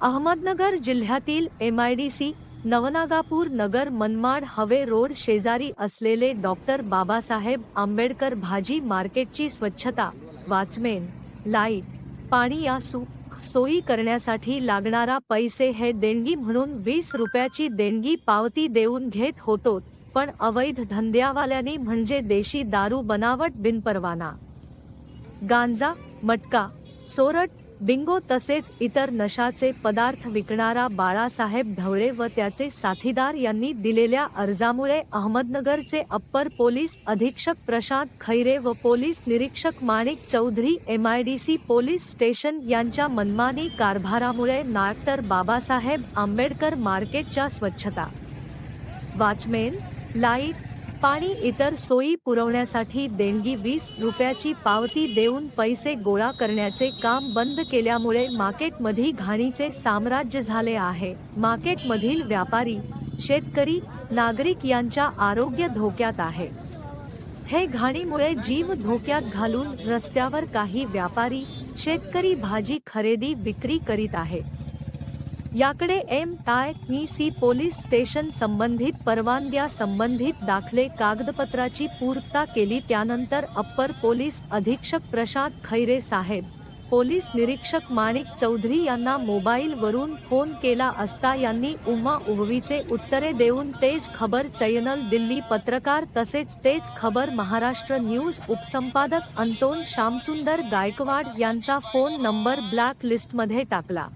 अहमदनगर जिल्ह्यातील M I D C Navnagapur Nagar Manmad हवे road शेजारी असलेले डॉक्टर बाबासाहेब आंबेडकर भाजी मार्केटची स्वच्छता वाचमेन लाइट पाणी या सुख सोयी करण्यासाठी लागणारा पैसे हे देणगी म्हणून वीस रुपयाची देणगी पावती देऊन घेत होतो पण अवैध धंद्यावाल्यानी म्हणजे देशी दारू बनावट बिनपरवाना गांजा मटका सोरट बिंगो तसेच इतर नशाचे पदार्थ विकणारा बाळासाहेब ढवळे व त्याचे साथीदार यांनी दिलेल्या अर्जामुळे अहमदनगरचे अप्पर पोलीस अधीक्षक प्रशांत खैरे व पोलीस निरीक्षक Manik Chaudhari MIDC police station यांच्या मनमानी कारभारामुळे नायक्टर बाबासाहेब आंबेडकर मार्केटच्या स्वच्छता. वॉचमेन लाइट पाणी इतर सोयी पुरवण्यासाठी देणगी वीस रुपयाची पावती देऊन पैसे गोळा करण्याचे काम बंद केल्यामुळे मार्केटमध्ये घाणीचे साम्राज्य झाले आहे. मार्केटमधील व्यापारी शेतकरी नागरिक यांच्या आरोग्य धोक्यात आहे. हे घाणीमुळे जीव धोक्यात घालून रस्त्यावर काही व्यापारी शेतकरी भाजी खरेदी विक्री करीत आहेत याकडे M I E C police station संबंधित परवानग्या संबंधित दाखले कागदपत्राची पूर्तता केली. त्यानंतर अप्पर पोलीस अधीक्षक प्रशांत खैरे साहेब पोलीस निरीक्षक माणिक चौधरी यांना मोबाईल वरून फोन केला असता यांनी उमा उभवीचे उत्तरे देऊन तेज खबर चॅनल दिल्ली पत्रकार तसेच तेज खबर महाराष्ट्र न्यूज उपसंपादक अंतोन श्यामसुंदर गायकवाड यांचा फोन नंबर ब्लॅक लिस्टमध्ये टाकला.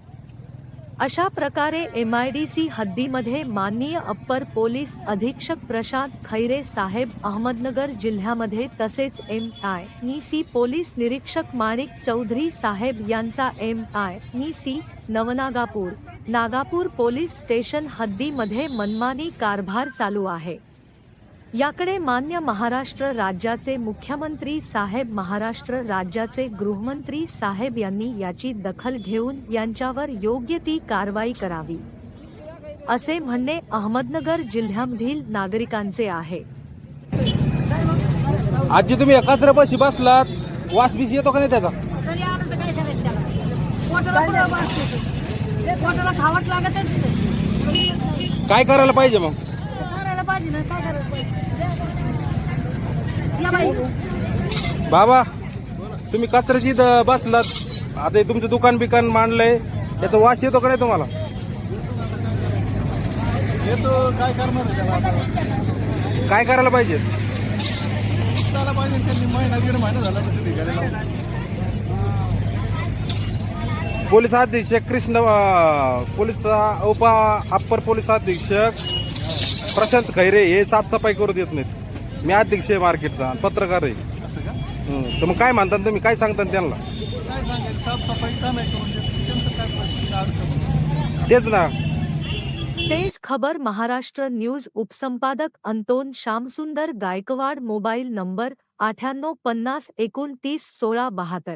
अशा प्रकारे एमआयडीसी हद्दीमध्ये माननीय अप्पर पोलीस अधीक्षक प्रशांत खैरे साहेब अहमदनगर जिल्ह्यामध्ये तसेच एम आय नी सी पोलीस निरीक्षक माणिक चौधरी साहेब यांचा एम आय नी C Navnagapur Nagapur police station हद्दीमध्ये मनमानी कारभार चालू आहे. याकडे मान्य महाराष्ट्र राज्याचे मुख्यमंत्री साहेब महाराष्ट्र राज्याचे गृहमंत्री साहेब यांनी याची दखल घेऊन यांच्यावर योग्य ती कारवाई करावी. असे म्हणणे अहमदनगर जिल्ह्यामधील नागरिकांचे आहे. आजी तुम्ही एकाच रपाशी बसलात? वास बीस येतो का नाही त्याचा? काय करायला पाहिजे मग? बाबा तुम्ही कचऱ्याची इथं बसलात. आता तुमचं दुकान बिकान मांडलंय. त्याचा वास येतो का नाही तुम्हाला? येतो. काय करणार? काय करायला पाहिजे? त्याला पाहिजे त्यांनी. महिना दीड महिना झाला तसं ठिकाणी लावून. पोलीस अधीक्षक कृष्ण पोलीस उप अप्पर पोलीस अधीक्षक प्रशांत खैरे हे साफसफाई करू देत नाहीत. मी अध्यक्ष आहे मार्केटचा पत्रकार आहे. असं का? हं, तर मग काय म्हणतात तुम्ही? काय सांगता त्यांना? काय सांगायचं साफसफाई का नाही करून देत? त्यांचं काय परिस्थिती? अडचण? तेच ना. तेज खबर महाराष्ट्र न्यूज उपसंपादक Anton Shyamsundar Gaikwad mobile number अठ्याण्णव पन्नास एकोणतीस सोळा बहात्तर.